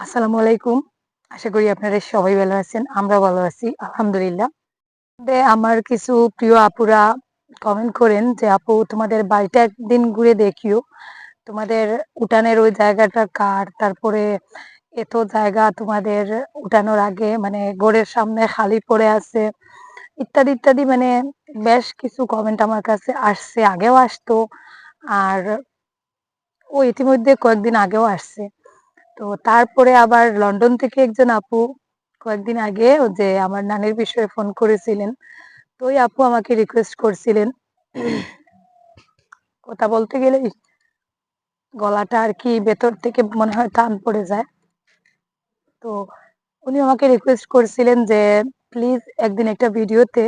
আসসালামু আলাইকুম। আশা করি আপনারা সবাই ভালো আছেন আমরা ভালো আছি, আলহামদুলিল্লাহ। আমার কিছু প্রিয় আপুরা কমেন্ট করেন যে, আপু, তোমাদের বাড়িটা একদিন ঘুরে দেখিও। তোমাদের উঠানের ওই জায়গাটা কার? তারপরে এত জায়গা তোমাদের উঠানোর আগে মানে ঘরের সামনে খালি পড়ে আছে। ইত্যাদি ইত্যাদি মানে বেশ কিছু কমেন্ট আমার কাছে আসছে, আগেও আসতো। আর ও ইতিমধ্যে কয়েকদিন আগেও আসছে। তো তারপরে আবার লন্ডন থেকে একজন আপু কয়েকদিন আগে যে আমার নানির বিষয়ে ফোন করেছিলেন, তো ওই আপু আমাকে রিকোয়েস্ট করছিলেন। কথা বলতে গেলে গলাটা আর কি ভেতর থেকে মনে হয় টান পড়ে যায়। তো উনি আমাকে রিকোয়েস্ট করছিলেন যে প্লিজ একদিন একটা ভিডিওতে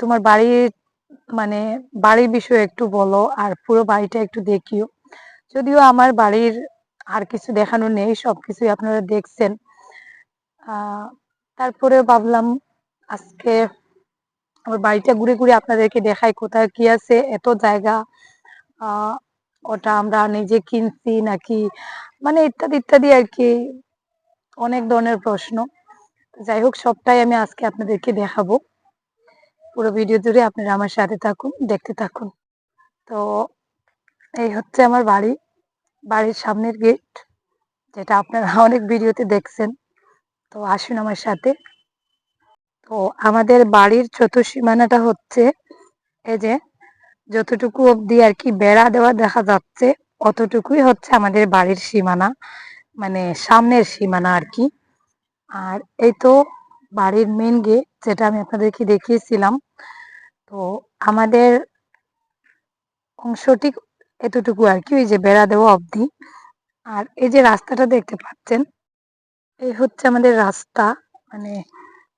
তোমার বাড়ির মানে বাড়ির বিষয়ে একটু বলো আর পুরো বাড়িটা একটু দেখিও। যদিও আমার বাড়ির আর কিছু দেখানো নেই, সবকিছুই আপনারা দেখছেন। তারপরে ভাবলাম আজকে আমার বাড়িটা ঘুরে ঘুরে আপনাদেরকে দেখাই কোথায় কি আছে, এত জায়গা। ওটা আমরা নিজে কিনছি নাকি মানে ইত্যাদি ইত্যাদি আর কি, অনেক ধরনের প্রশ্ন। যাই হোক, সবটাই আমি আজকে আপনাদেরকে দেখাবো। পুরো ভিডিও জুড়ে আপনারা আমার সাথে থাকুন, দেখতে থাকুন। তো এই হচ্ছে আমার বাড়ি। বাড়ির সামনের গেট যেটা আপনারা অনেক ভিডিওতে দেখছেন। তো আসুন আমার সাথে। তো আমাদের বাড়ির চতুর্সীমানাটা হচ্ছে, এই যে যতটুকু অবধি আর কি বেড়া দেওয়া দেখা যাচ্ছে, অতটুকুই হচ্ছে আমাদের বাড়ির সীমানা মানে সামনের সীমানা আর কি। আর এই তো বাড়ির মেন গেট যেটা আমি আপনাদেরকে দেখিয়েছিলাম। তো আমাদের অংশটি এতটুকু আর কি, ওই যে বেড়া দেওয়া অবধি। আর এই যে রাস্তাটা দেখতে পাচ্ছেন, এই হচ্ছে আমাদের রাস্তা। মানে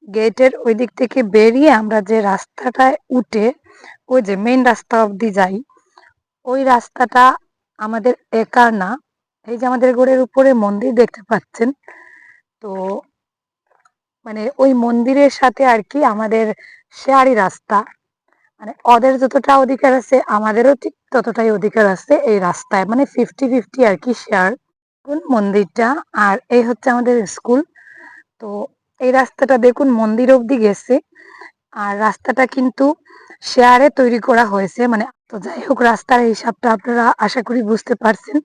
গেটের ওই দিক থেকে বেরিয়ে আমরা যে রাস্তাটায় উঠে, ওই যে মেইন রাস্তা অবধি যাই, ওই রাস্তাটা আমাদের একার না। এই যে আমাদের ঘরের উপরে মন্দির দেখতে পাচ্ছেন, তো মানে ওই মন্দিরের সাথে আর কি আমাদের শেয়ারি রাস্তা। মানে ওদের যতটা অধিকার আছে, আমাদেরও ঠিক ততটাই অধিকার আছে এই রাস্তায়। মানে ফিফটি ফিফটি আর কি শেয়ার কোন মন্দিরটা। আর এই হচ্ছে আমাদের স্কুল তো এই রাস্তাটা দেখুন মন্দির অব্দি গেছে। আর রাস্তাটা কিন্তু শেয়ারে তৈরি করা হয়েছে। মানে তো যাই হোক, রাস্তার হিসাবটা আপনারা আশা করি বুঝতে পারছেন।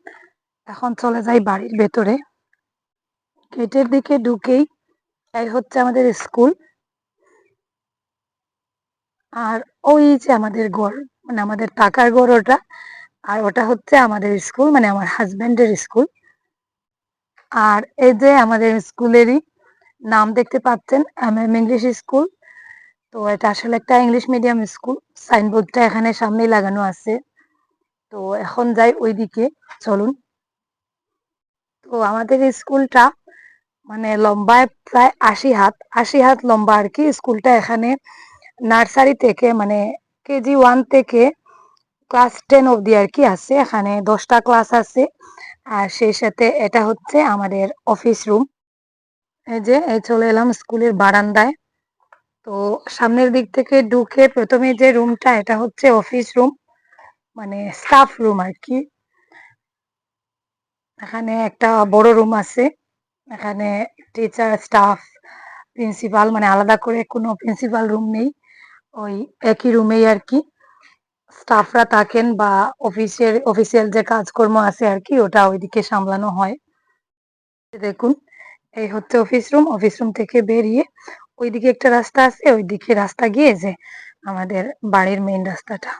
এখন চলে যাই বাড়ির ভেতরে। গেটের দিকে ঢুকেই এই হচ্ছে আমাদের স্কুল আর ওই যে আমাদের ঘর মানে আমাদের টাকার ঘর ওটা, আর ওটা হচ্ছে আমাদের স্কুল মানে আমার হাজব্যান্ডের স্কুল। আর এই যে আমাদের স্কুলেরই নাম দেখতে পাচ্ছেন, এম এম ইংলিশ স্কুল। তো এটা আসলে একটা ইংলিশ মিডিয়াম স্কুল, সাইনবোর্ডটা এখানে সামনেই লাগানো আছে। তো এখন যাই ওইদিকে, চলুন। তো আমাদের স্কুলটা মানে লম্বায় প্রায় আশি হাত আশি হাত লম্বা আর কি, স্কুলটা এখানে নার্সারি থেকে মানে কেজি ওয়ান থেকে ক্লাস টেন অবধি আর কি আছে। এখানে দশটা ক্লাস আছে। আর সেই সাথে এটা হচ্ছে আমাদের অফিস রুম। এই যে, এই চলে এলাম স্কুলের বারান্দায়। তো সামনের দিক থেকে ঢুকে প্রথমে যে রুমটা, এটা হচ্ছে অফিস রুম মানে স্টাফ রুম আর কি। এখানে একটা বড় রুম আছে। এখানে টিচার, স্টাফ, প্রিন্সিপাল মানে আলাদা করে কোনো প্রিন্সিপাল রুম নেই। ওই একই রুমেই আর কি। স্টাফরা থাকেন বা অফিসের অফিসিয়াল যে কাজকর্ম আছে আর কি, ওটা ওইদিকে সামলানো হয়। দেখুন, এই হচ্ছে অফিস রুম অফিস রুম থেকে বেরিয়ে ওইদিকে একটা রাস্তা আছে, ওইদিকে রাস্তা গিয়ে যে আমাদের বাড়ির মেইন রাস্তাটা।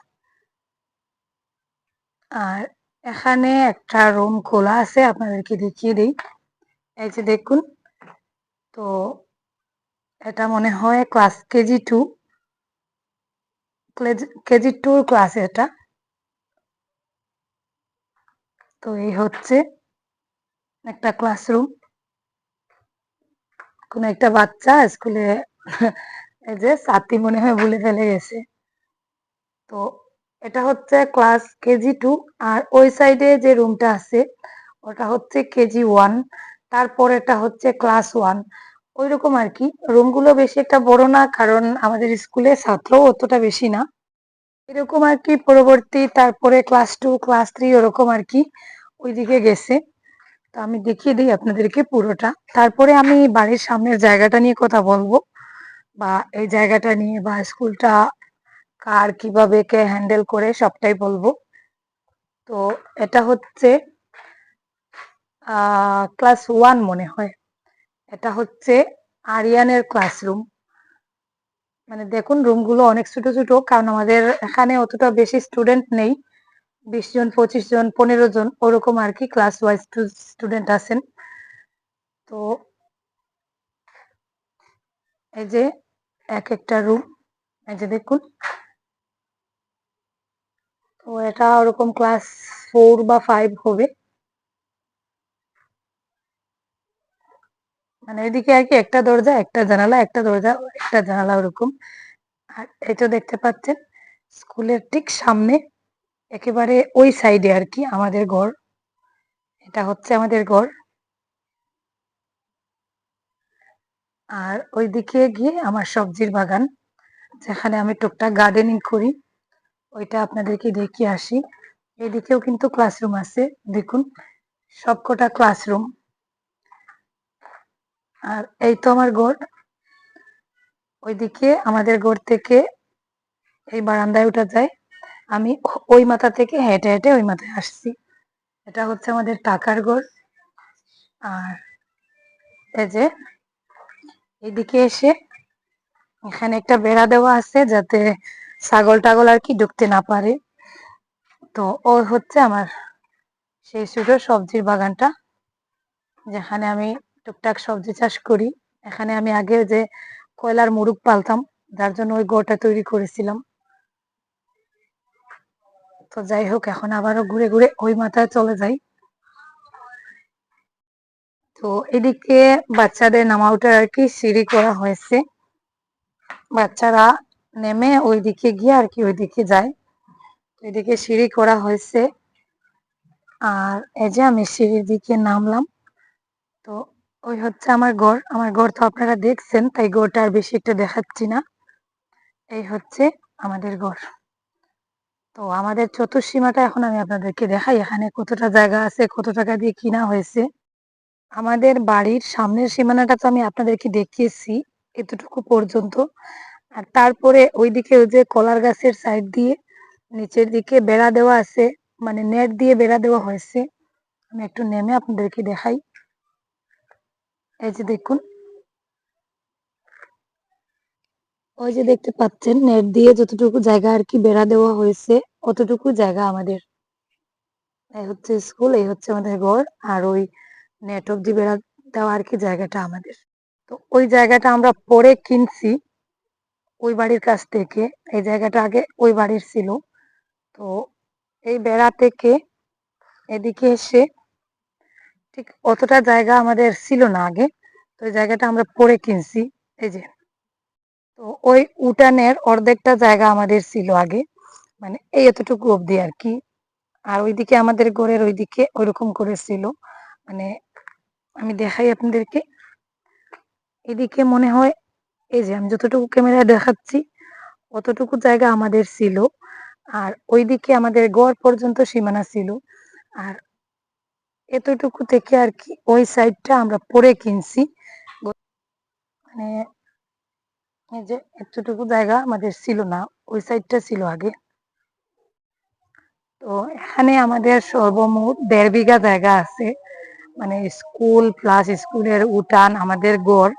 আর এখানে একটা রুম খোলা আছে, আপনাদেরকে দেখিয়ে দিই। এই যে দেখুন, তো এটা মনে হয় ক্লাস কেজি টু কেজি টুর ক্লাস এটা। তো এই হচ্ছে একটা ক্লাসরুম কোন একটা বাচ্চা স্কুলে যে সাথী মনে হয় ভুলে ফেলে গেছে। তো এটা হচ্ছে ক্লাস কেজি টু আর ওই সাইডে যে রুমটা আছে, ওটা হচ্ছে কেজি ওয়ান তারপর এটা হচ্ছে ক্লাস ওয়ান ওই রকম আর কি রুমগুলো বেশি একটা বড় না, কারণ আমাদের স্কুলে ছাত্র অতটা বেশি না। এরকম আর কি পরবর্তী, তারপরে ক্লাস টু ক্লাস থ্রি ওরকম আর কি ওইদিকে গেছে। তো আমি দেখিয়ে দিই আপনাদেরকে পুরোটা। তারপরে আমি বাড়ির সামনের জায়গাটা নিয়ে কথা বলব। বা এই জায়গাটা নিয়ে বা স্কুলটা কার কীভাবে কে হ্যান্ডেল করে সবটাই বলব। তো এটা হচ্ছে ক্লাস ওয়ান মনে হয়। এটা হচ্ছে আরিয়ানের ক্লাসরুম মানে দেখুন রুমগুলো অনেক ছোট ছোট, কারণ আমাদের এখানে অতটা বেশি স্টুডেন্ট নেই। বিশ জন, পঁচিশ জন, পনেরো জন, ওরকম আর কি ক্লাস ওয়াইজ স্টুডেন্ট আছেন। তো এই যে এক একটা রুম এই যে দেখুন। তো এটা ওরকম ক্লাস ফোর বা ফাইভ হবে। মানে এদিকে আর কি একটা দরজা, একটা জানালা, একটা দরজা, একটা জানালা ওরকম। আর এই তো দেখতে পাচ্ছেন, স্কুলের ঠিক সামনে একেবারে ওই সাইডে আর কি আমাদের ঘর। এটা হচ্ছে আমাদের ঘর। আর ওইদিকে গিয়ে আমার সবজির বাগান, যেখানে আমি টুকটাক গার্ডেনিং করি। ওইটা আপনাদেরকে দেখিয়ে আসি। এদিকেও কিন্তু ক্লাসরুম আছে, দেখুন। সবকটা ক্লাসরুম আর এই তো আমার ঘর। ওইদিকে আমাদের ঘর থেকে এই বারান্দায় উঠা যায়। আমি ওই মাথা থেকে হেঁটে হেঁটে ওই মাথায় আসছি। এটা হচ্ছে আমাদের টাকার ঘর। আর এই যে এদিকে এসে এখানে একটা বেড়া দেওয়া আছে যাতে ছাগল টাগল আর কি ঢুকতে না পারে। তো ও হচ্ছে আমার সেই ছোট সবজির বাগানটা, যেখানে আমি টুকটাক সবজি চাষ করি। এখানে আমি আগে যে কয়লার মুরুগ পালতাম, যার জন্য ওই গোটা তৈরি করেছিলাম। তো যাই হোক, এখন আবারও ঘুরে ঘুরে ওই মাথায় চলে যাই। তো এদিকে বাচ্চাদের নামা ওঠার আর কি সিঁড়ি করা হয়েছে। বাচ্চারা নেমে ওই দিকে গিয়ে আর কি ওইদিকে যায়। এদিকে সিঁড়ি করা হয়েছে। আর এই যে আমি সিঁড়ির দিকে নামলাম। তো ওই হচ্ছে আমার ঘর। আমার ঘর তো আপনারা দেখছেন, তাই ঘরটা আর বেশি একটা দেখাচ্ছি না। এই হচ্ছে আমাদের ঘর। তো আমাদের চতুর্সীমাটা এখন আমি আপনাদেরকে দেখাই, এখানে কতটা জায়গা আছে, কত টাকা দিয়ে কিনা হয়েছে। আমাদের বাড়ির সামনের সীমানাটা তো আমি আপনাদেরকে দেখিয়েছি এতটুকু পর্যন্ত। আর তারপরে ওইদিকে ওই যে কলার গাছের সাইড দিয়ে নিচের দিকে বেড়া দেওয়া আছে মানে নেট দিয়ে বেড়া দেওয়া হয়েছে। আমি একটু নেমে আপনাদেরকে দেখাই। এই যে দেখুন। ওই যে দেখতে পাচ্ছেন, নেট দিয়ে যতটুকু জায়গা আর কি বেড়া দেওয়া হয়েছে, অতটুকু জায়গা আমাদের। এই হচ্ছে স্কুল, এই হচ্ছে আমাদের ঘর, আর ওই নেট অব্দি বেড়া দেওয়া আর কি জায়গাটা আমাদের। তো ওই জায়গাটা আমরা পরে কিনছি, ওই বাড়ির কাছ থেকে। এই জায়গাটা আগে ওই বাড়ির ছিল। তো এই বেড়া থেকে এদিকে এসে ঠিক অতটা জায়গা আমাদের ছিল না আগে, তো এই জায়গাটা আমরা পরে কিনছি, এই যে। তো ওই উঠানের অর্ধেকটা জায়গা আমাদের ছিল আগে মানে এই এতটুকু অবধি আর কি। আর ওইদিকে আমাদের ঘরের ওইদিকে ওইরকম করে ছিল মানে আমি দেখাই আপনাদেরকে। এদিকে মনে হয়, এই যে আমি যতটুকু ক্যামেরায় দেখাচ্ছি, অতটুকু জায়গা আমাদের ছিল। আর ওইদিকে আমাদের গড় পর্যন্ত সীমানা ছিল। আর এতটুকু থেকে আর কি ওই সাইডটা আমরা পরে কিনছি। মানে এই যে এতটুকু জায়গা আমাদের ছিল না, ওই সাইডটা ছিল আগে। তো এখানে আমাদের সর্বমোট দেড় বিঘা জায়গা আছে। মানে স্কুল প্লাস স্কুলের উঠান, আমাদের গড়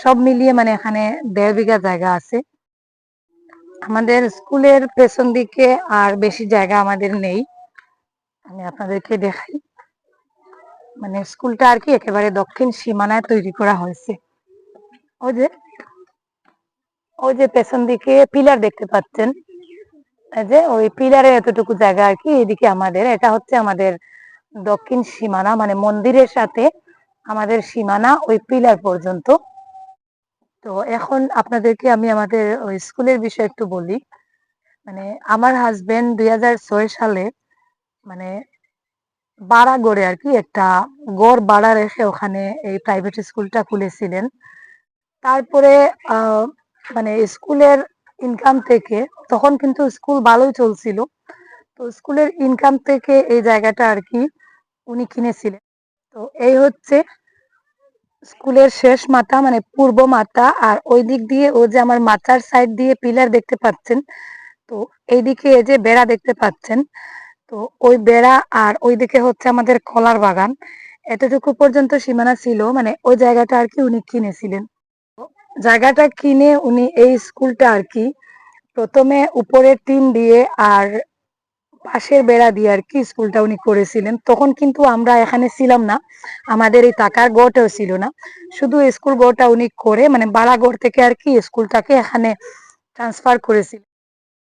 সব মিলিয়ে মানে এখানে দেড় বিঘা জায়গা আছে। আমাদের স্কুলের পেছন দিকে আর বেশি জায়গা আমাদের নেই। আমি আপনাদেরকে দেখাই। মানে স্কুলটা আর কি একেবারে দক্ষিণ সীমানায় তৈরি করা হয়েছে। ওই যে ওই যে পেছন দিকে পিলার দেখতে পাচ্ছেন। যে ওই পিলারের এতটুকু জায়গা আর কি, এদিকে আমাদের। এটা হচ্ছে আমাদের দক্ষিণ সীমানা মানে মন্দিরের সাথে আমাদের সীমানা ওই পিলার পর্যন্ত। তো এখন আপনাদেরকে আমি আমাদের ওই স্কুলের বিষয়ে একটু বলি। মানে আমার হাজবেন্ড দুই হাজার ছয় সালে মানে বাড়া গড়ে আর কি, একটা গড় বাড়া রেখে ওখানে এই প্রাইভেট স্কুলটা খুলেছিলেন। তারপরে মানে স্কুলের ইনকাম থেকে, তখন কিন্তু স্কুল ভালোই চলছিল। তো স্কুলের ইনকাম থেকে এই জায়গাটা আর কি উনি কিনেছিলেন। তো এই হচ্ছে স্কুলের শেষ মাথা মানে পূর্ব মাথা, আর ওই দিক দিয়ে ও যে আমার মাথার সাইড দিয়ে পিলার দেখতে পাচ্ছেন, তো এইদিকে এই যে বেড়া দেখতে পাচ্ছেন তো ওই বেড়া আর ওইদিকে হচ্ছে আমাদের কলার বাগান। এতটুকু পর্যন্ত সীমানা ছিল মানে ওই জায়গাটা আর কি উনি কিনেছিলেন। জায়গাটা কিনে উনি এই স্কুলটা আর কি প্রথমে উপরে টিন দিয়ে আর পাশের বেড়া দিয়ে আর কি স্কুলটা উনি করেছিলেন। তখন কিন্তু আমরা এখানে ছিলাম না, আমাদের এই টাকার গড়টাও ছিল না। শুধু স্কুল গড়টা উনি করে মানে বাড়া গড় থেকে আর কি স্কুলটাকে এখানে ট্রান্সফার করেছিলেন।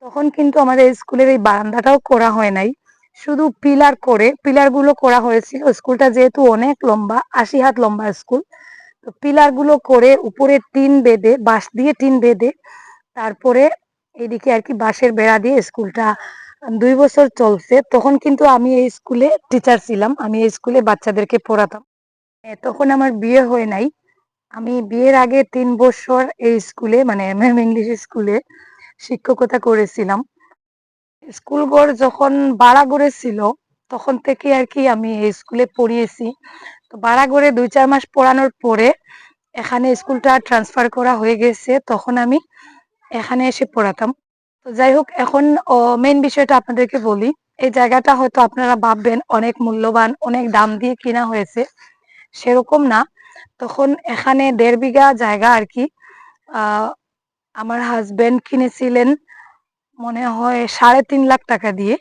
তখন কিন্তু আমাদের স্কুলের এই বারান্দাটাও করা হয় নাই। শুধু পিলার করে পিলারগুলো করা হয়েছিল। স্কুলটা যেহেতু অনেক লম্বা, আশি হাত লম্বা স্কুল, তো পিলারগুলো করে উপরে টিন বেঁধে, বাঁশ দিয়ে টিন বেঁধে তারপরে এদিকে আর কি বাঁশের বেড়া দিয়ে স্কুলটা দুই বছর চলছে। তখন কিন্তু আমি এই স্কুলে টিচার ছিলাম। আমি এই স্কুলে বাচ্চাদেরকে পড়াতাম। তখন আমার বিয়ে হয় নাই। আমি বিয়ের আগে তিন বছর এই স্কুলে মানে এম এম ইংলিশ স্কুলে শিক্ষকতা করেছিলাম। স্কুল ঘর যখন বাড়াগড়ে ছিল, তখন থেকে আর কি আমি স্কুলে পড়িয়েছি। তো বাড়াগড়ে দুই চার মাস পড়ানোর পরে এখানে স্কুলটা ট্রান্সফার করা হয়ে গেছে, তখন আমি এখানে এসে পড়াতাম। তো যাই হোক, এখন মেন বিষয়টা আপনাদেরকে বলি। এই জায়গাটা হয়তো আপনারা ভাববেন, অনেক মূল্যবান, অনেক দাম দিয়ে কিনা হয়েছে। সেরকম না। তখন এখানে দেড় বিঘা জায়গা আর কি আমার হাজবেন্ড কিনেছিলেন মনে হয় সাড়ে তিন লাখ টাকা দিয়ে।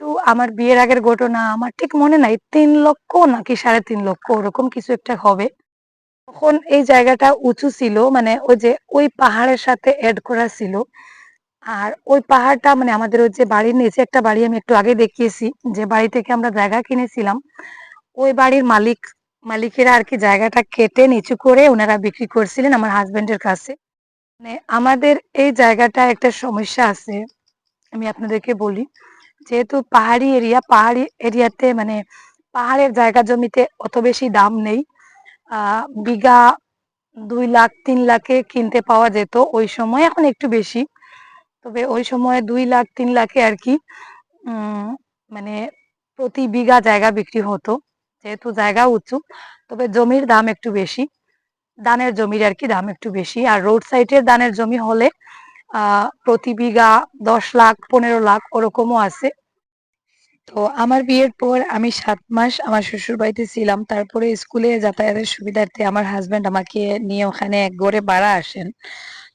তো আমার বিয়ের আগের ঘটনা আমার ঠিক মনে নাই, তিন লক্ষ নাকি সাড়ে তিন লক্ষ, ওরকম কিছু একটা হবে। তখন এই জায়গাটা উঁচু ছিল মানে ওই যে ওই পাহাড়ের সাথে এড করা ছিল। আর ওই পাহাড়টা মানে আমাদের ওই যে বাড়ির নিচে একটা বাড়ি আমি একটু আগে দেখিয়েছি, যে বাড়ি থেকে আমরা জায়গা কিনেছিলাম। ওই বাড়ির মালিক, মালিকেরা আর কি জায়গাটা কেটে নিচু করে ওনারা বিক্রি করছিলেন আমার হাজবেন্ডের কাছে। মানে আমাদের এই জায়গাটা একটা সমস্যা আছে, আমি আপনাদেরকে বলি। যেহেতু পাহাড়ি এরিয়া, পাহাড়ি এরিয়াতে মানে পাহাড়ের জায়গা জমিতে অত বেশি দাম নেই। বিঘা দুই লাখ, তিন লাখে কিনতে পাওয়া যেত ওই সময়, এখন একটু বেশি। তবে ওই সময় দুই লাখ, তিন লাখে আর কি মানে প্রতি বিঘা জায়গা বিক্রি হতো, যেহেতু জায়গা উঁচু, তবে জমির দাম একটু বেশি। ধানের জমির আর কি দাম একটু বেশি। আর রোড সাইডের ধানের জমি হলে প্রতি বিঘা দশ লাখ, পনেরো লাখ ওরকমও আছে। তো আমার বিয়ের পর আমি সাত মাস আমার শ্বশুর বাড়িতে ছিলাম। তারপরে স্কুলে যাতায়াতের সুবিধার্থে আমার হাজবেন্ড আমাকে নিয়ে ওখানে এক গড়ে ভাড়া আসেন।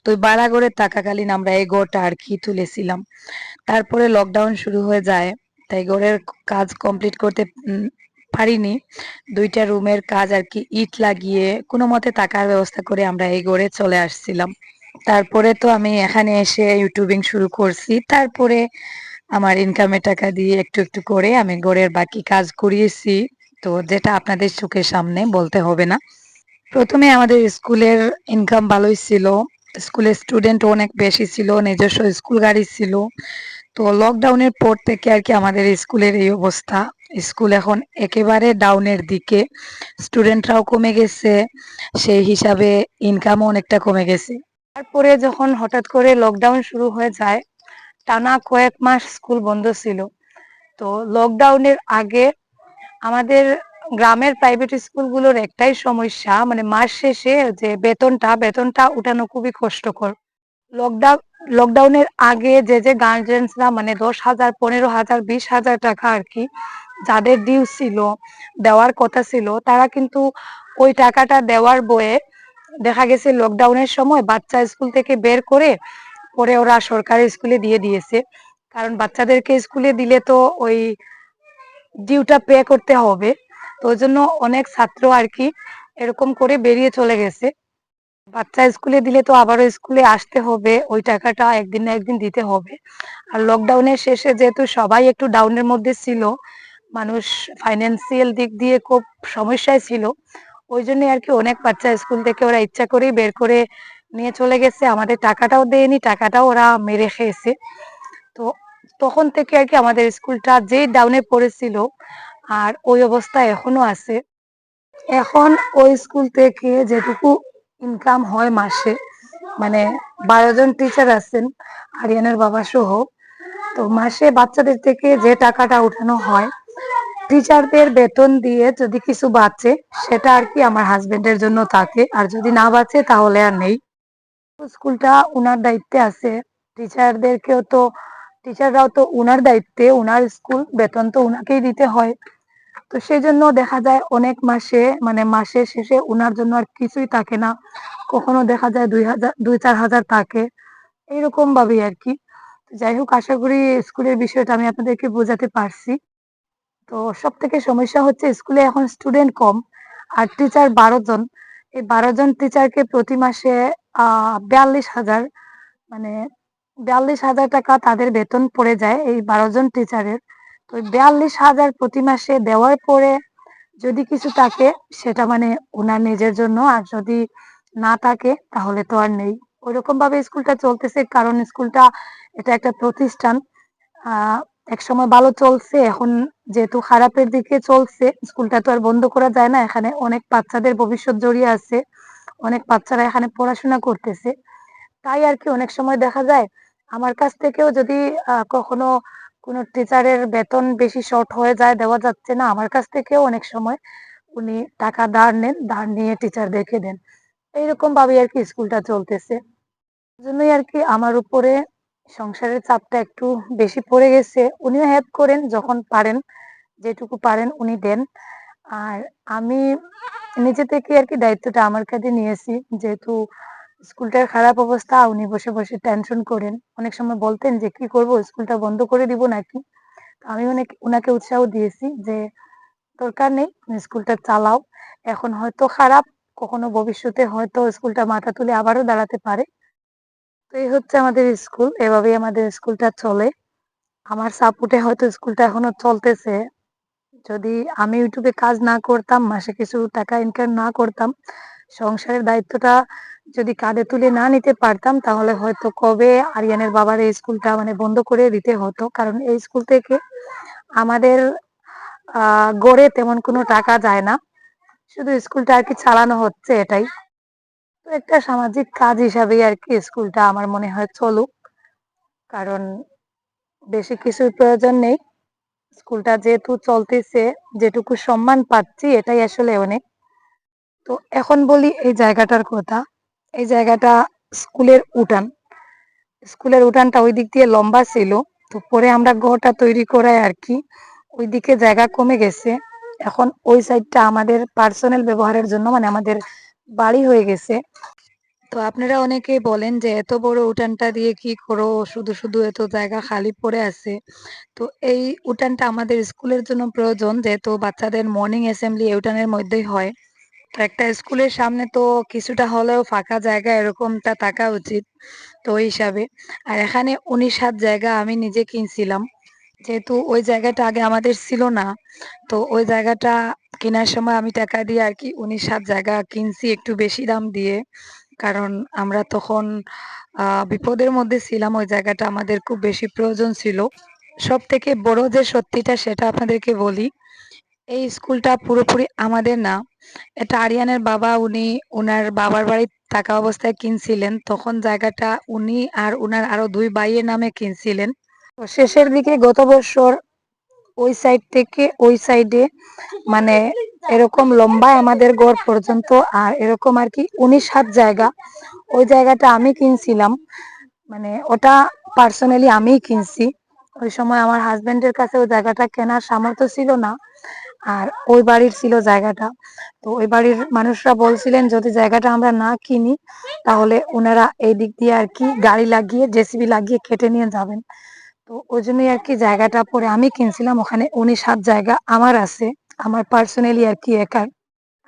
তো ভাড়া গড়ে থাকাকালীন আমরা এই গড়টা আর কি তুলেছিলাম। তারপরে লকডাউন শুরু হয়ে যায়। তাই গড়ের কাজ কমপ্লিট করতে পারিনি। দুইটা রুমের কাজ আর কি, ইট লাগিয়ে কোনো মতে টাকার ব্যবস্থা করে আমরা এই গড়ে চলে আসছিলাম। তারপরে তো আমি এখানে এসে ইউটিউবিং শুরু করছি। তারপরে আমার ইনকামের টাকা দিয়ে একটু একটু করে আমি গড়ের বাকি কাজ করিয়েছি। তো যেটা আপনাদের চোখের সামনে বলতে হবে না। প্রথমে আমাদের স্কুলের ইনকাম ভালোই ছিল। স্কুলের স্টুডেন্ট অনেক বেশি ছিল, নিজস্ব স্কুল গাড়ি ছিল। তো লকডাউনের পর থেকে আর কি আমাদের স্কুলের এই অবস্থা। স্কুল এখন একেবারে ডাউনের দিকে। স্টুডেন্টরাও কমে গেছে, সেই হিসাবে ইনকামও অনেকটা কমে গেছে। তারপরে যখন হঠাৎ করে লকডাউন শুরু হয়ে যায়, টানা কয়েক মাস স্কুল বন্ধ ছিল। তো লকডাউনের আগে আমাদের গ্রামের প্রাইভেট স্কুলগুলোর একটাই সমস্যা মানে মাস শেষে যে বেতনটা বেতনটা উঠানো খুবই কষ্টকর। লকডাউন লকডাউনের আগে যে যে গার্জেন্সরা মানে দশ হাজার, পনেরো হাজার, বিশ হাজার টাকা আর কি, যাদের ডিউ ছিল, দেওয়ার কথা ছিল, তারা কিন্তু ওই টাকাটা দেওয়ার বয়ে দেখা গেছে লকডাউনের সময় বাচ্চা স্কুল থেকে বের করে, পরে ওরা সরকারি স্কুলে দিয়ে দিয়েছে। কারণ বাচ্চাদেরকে স্কুলে দিলে তো ওই ডিউটা পে করতে হবে। তো জন্য অনেক ছাত্র আর কি এরকম করে বেরিয়ে চলে গেছে। বাচ্চা স্কুলে দিলে তো আবারও স্কুলে আসতে হবে, ওই টাকাটা একদিন না একদিন দিতে হবে। আর লকডাউনের শেষে যেহেতু সবাই একটু ডাউনের মধ্যে ছিল, মানুষ ফাইন্যান্সিয়াল দিক দিয়ে খুব সমস্যায় ছিল, ওই জন্য আর কি অনেক বাচ্চা স্কুল থেকে ওরা ইচ্ছা করেই বের করে নিয়ে চলে গেছে। আমাদের টাকাটাও দেয়নি, টাকাটাও ওরা মেরে খেয়েছে। তো তখন থেকে আর কি আমাদের স্কুলটা যেই ডাউনে পড়েছিল, আর ওই অবস্থা এখনও আছে। এখন ওই স্কুল থেকে যেটুকু ইনকাম হয় মাসে। মানে বারো জন টিচার আছেন, আরিয়ানের বাবা সহ। তো মাসে বাচ্চাদের থেকে যে টাকাটা উঠানো হয় টিচারদের বেতন দিয়ে যদি কিছু বাঁচে, সেটা আর কি আমার হাজবেন্ডের জন্য থাকে। আর যদি না বাঁচে, তাহলে আর নেই। স্কুলটা উনার দায়িত্বে আছে। টিচারদেরকেও তো টিচাররাও তো উনার দায়িত্বে। উনার স্কুল বেতন তো উনাকেই দিতে হয়। তো সেই জন্য দেখা যায় অনেক মাসে মানে মাসের শেষে উনার জন্য আর কিছুই থাকে না। কখনো দেখা যায় দুই হাজার, দুই, চার হাজার থাকে। এইরকম ভাবেই আর কি। যাই হোক, আশা করি স্কুলের বিষয়টা আমি আপনাদেরকে বোঝাতে পারছি। তো সব থেকে সমস্যা হচ্ছে স্কুলে এখন স্টুডেন্ট কম আর টিচার বারো জন। এই বারো জন টিচারকে প্রতি মাসে বিয়াল্লিশ হাজার মানে বিয়াল্লিশ হাজার টাকা তাদের বেতন পড়ে যায় এই বারো জন টিচারের। তো বিয়াল্লিশ হাজার প্রতি মাসে দেওয়ার পরে যদি কিছু থাকে, সেটা মানে ওনার নিজের জন্য, আর যদি না থাকে, তাহলে তো আর নেই। ওইরকম ভাবে স্কুলটা চলতেছে, কারণ স্কুলটা এটা একটা প্রতিষ্ঠান। এক সময় ভালো চলছে, এখন যেহেতু খারাপের দিকে চলছে, স্কুলটা তো আর বন্ধ করা যায় না, এখানে অনেক বাচ্চাদের ভবিষ্যৎ জড়িয়ে আছে, অনেক বাচ্চারা এখানে পড়াশোনা করতেছে। তাই আর কি অনেক সময় দেখা যায়, আমার কাছ থেকেও যদি কখনো কোনো টিচারের বেতন বেশি শর্ট হয়ে যায় দেওয়া যাচ্ছে না। আমার কাছ থেকেও অনেক সময় উনি টাকা ধার নেন, ধার নিয়ে টিচারদেরকে দেন। এইরকম ভাবে আর কি স্কুলটা চলতেছে। জন্যই আর কি আমার উপরে সংসারের চাপটা একটু বেশি পড়ে গেছে। উনিও হেল্প করেন, যখন পারেন, যেটুকু পারেন উনি দেন। আর আমি নিজে থেকে আর কি দায়িত্বটা আমার কাঁধে নিয়েছি, যেহেতু স্কুলটার খারাপ অবস্থা, উনি বসে বসে টেনশন করেন। অনেক সময় বলতেন যে, কি করব? স্কুলটা বন্ধ করে দিব নাকি? আমি অনেক, উনাকে উৎসাহ দিয়েছি যে, দরকার নেই স্কুলটা চালাও। এখন হয়তো খারাপ, কখনো ভবিষ্যতে হয়তো স্কুলটা মাথা তুলে আবারও দাঁড়াতে পারে। তো এই হচ্ছে আমাদের স্কুল, এভাবেই আমাদের স্কুলটা চলে। আমার সাপোর্টে হয়তো স্কুলটা এখনও চলতেছে। যদি আমি ইউটিউবে কাজ না করতাম, মাসে কিছু টাকা ইনকাম না করতাম, সংসারের দায়িত্বটা যদি কাঁধে তুলে না নিতে পারতাম, তাহলে হয়তো কবে আরিয়ানের বাবার এই স্কুলটা মানে বন্ধ করে দিতে হতো। কারণ এই স্কুল থেকে আমাদের আহ গড়ে তেমন কোনো টাকা যায় না। শুধু স্কুলটা আর কি চালানো হচ্ছে এটাই। তো একটা সামাজিক কাজ হিসাবেই আর কি স্কুলটা আমার মনে হয় চলুক। কারণ বেশি কিছুর প্রয়োজন নেই। স্কুলটা যেহেতু চলতেছে, যেটুকু সম্মান পাচ্ছি, এটাই আসলে অনেক। তো এখন বলি এই জায়গাটার কথা। এই জায়গাটা স্কুলের উঠান। স্কুলের উঠানটা ওই দিক দিয়ে লম্বা ছিল, তো পরে আমরা ঘরটা তৈরি করাই আর কি, ওইদিকে জায়গা কমে গেছে। এখন ওই সাইডটা আমাদের পার্সোনাল ব্যবহারের জন্য মানে আমাদের বাড়ি হয়ে গেছে। তো আপনারা অনেকেই বলেন যে এত বড় উঠানটা দিয়ে কি করো, শুধু শুধু এত জায়গা খালি পড়ে আছে। তো এই উঠানটা আমাদের স্কুলের জন্য প্রয়োজন, যেহেতু বাচ্চাদের মর্নিং অ্যাসেম্বলি এই উঠানের মধ্যেই হয়। তো একটা স্কুলের সামনে তো কিছুটা হলেও ফাঁকা জায়গা এরকমটা থাকা উচিত তো ওই হিসাবে। আর এখানে উনিশ হাত জায়গা আমি নিজে কিনছিলাম। যেহেতু ওই জায়গাটা আগে আমাদের ছিল না, তো ওই জায়গাটা কেনার সময় আমি টাকা দিয়ে আর কি উনিশ হাত জায়গা কিনছি একটু বেশি দাম দিয়ে। কারণ আমরা তখন বিপদের মধ্যে ছিলাম, ওই জায়গাটা আমাদের খুব বেশি প্রয়োজন ছিল। সব থেকে বড় যে সত্যিটা সেটা আপনাদেরকে বলি এই স্কুলটা পুরোপুরি আমাদের না। এটা আরিয়ানের বাবা, উনি উনার বাবার বাড়ি থাকা অবস্থায় কিনছিলেন। তখন জায়গাটা উনি আর উনার আরও দুই ভাইয়ের নামে কিনছিলেন। শেষের দিকে গত বছর ওই সাইড থেকে ওই সাইডে মানে এরকম লম্বায় আমাদের গড় পর্যন্ত আর এরকম আর কি উনিশ হাত জায়গা। ওই জায়গাটা আমি কিনছিলাম। মানে ওটা পার্সোনালি আমিই কিনছি। ওই সময় আমার হাজবেন্ডের কাছে ওই জায়গাটা কেনার সামর্থ্য ছিল না। আর ওই বাড়ির ছিল জায়গাটা। তো ওই বাড়ির মানুষরা বলছিলেন, যদি জায়গাটা আমরা না কিনি, তাহলে ওনারা এই দিক দিয়ে আর কি গাড়ি লাগিয়ে, জেসিবি লাগিয়ে কেটে নিয়ে যাবেন। তো ওই জন্যই আর কি জায়গাটা পরে আমি কিনছিলাম, ওখানে উনিশ হাত জায়গা আমার আছে, আমার পার্সোনালি আর কি একার।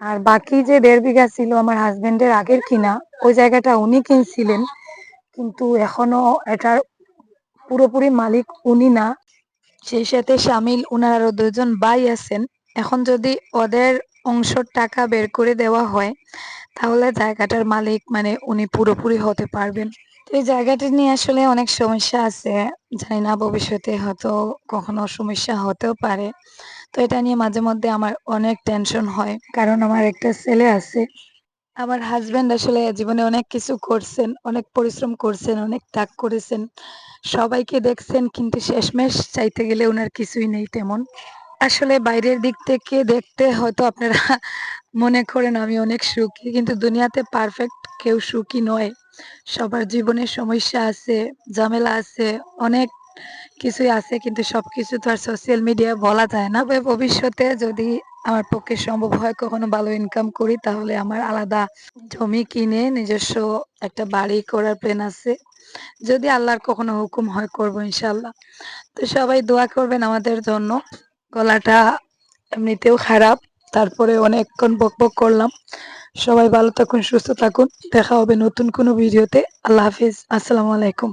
আর বাকি যে দেড় বিঘা ছিল আমার হাজবেন্ডের আগের কিনা, ওই জায়গাটা উনি কিনছিলেন, কিন্তু এখনও এটার পুরোপুরি মালিক উনি না। সেই সাথে সামিল, উনার আরও দুজন ভাই আছেন এখন যদি ওদের অংশের টাকা বের করে দেওয়া হয়, তাহলে জায়গাটার মালিক মানে উনি পুরোপুরি হতে পারবেন। এই জায়গাটা নিয়ে আসলে অনেক সমস্যা আছে। জানি না ভবিষ্যতে হয়তো কখনো সমস্যা হতেও পারে। তো এটা নিয়ে মাঝে মধ্যে আমার অনেক টেনশন হয়। কারণ আমার একটা ছেলে আছে। আমার হাজবেন্ড আসলে জীবনে অনেক কিছু করছেন, অনেক পরিশ্রম করছেন, অনেক ত্যাগ করেছেন। সবাইকে দেখছেন, কিন্তু শেষমেশ চাইতে গেলে ওনার কিছুই নেই তেমন। আসলে বাইরের দিক থেকে দেখতে হয়তো আপনারা মনে করেন আমি অনেক সুখী, কিন্তু দুনিয়াতে পারফেক্ট কেউ সুখী নয়। সবার জীবনে সমস্যা আছে, ঝামেলা আছে, অনেক কিছুই আছে, কিন্তু সবকিছু তো আর সোশ্যাল মিডিয়ায় বলা যায় না। ভবিষ্যতে যদি আমার পক্ষে সম্ভব হয় কখনো ভালো ইনকাম করি, তাহলে আমার আলাদা জমি কিনে নিজস্ব একটা বাড়ি করার প্ল্যান আছে। যদি আল্লাহর কখনো হুকুম হয়, করব ইনশাল্লাহ তো সবাই দোয়া করবেন আমাদের জন্য। গলাটা এমনিতেও খারাপ, তারপরে অনেকক্ষণ বক বক করলাম। সবাই ভালো থাকুন, সুস্থ থাকুন। দেখা হবে নতুন কোনো ভিডিওতে। আল্লাহ হাফিজ। আসসালামু আলাইকুম।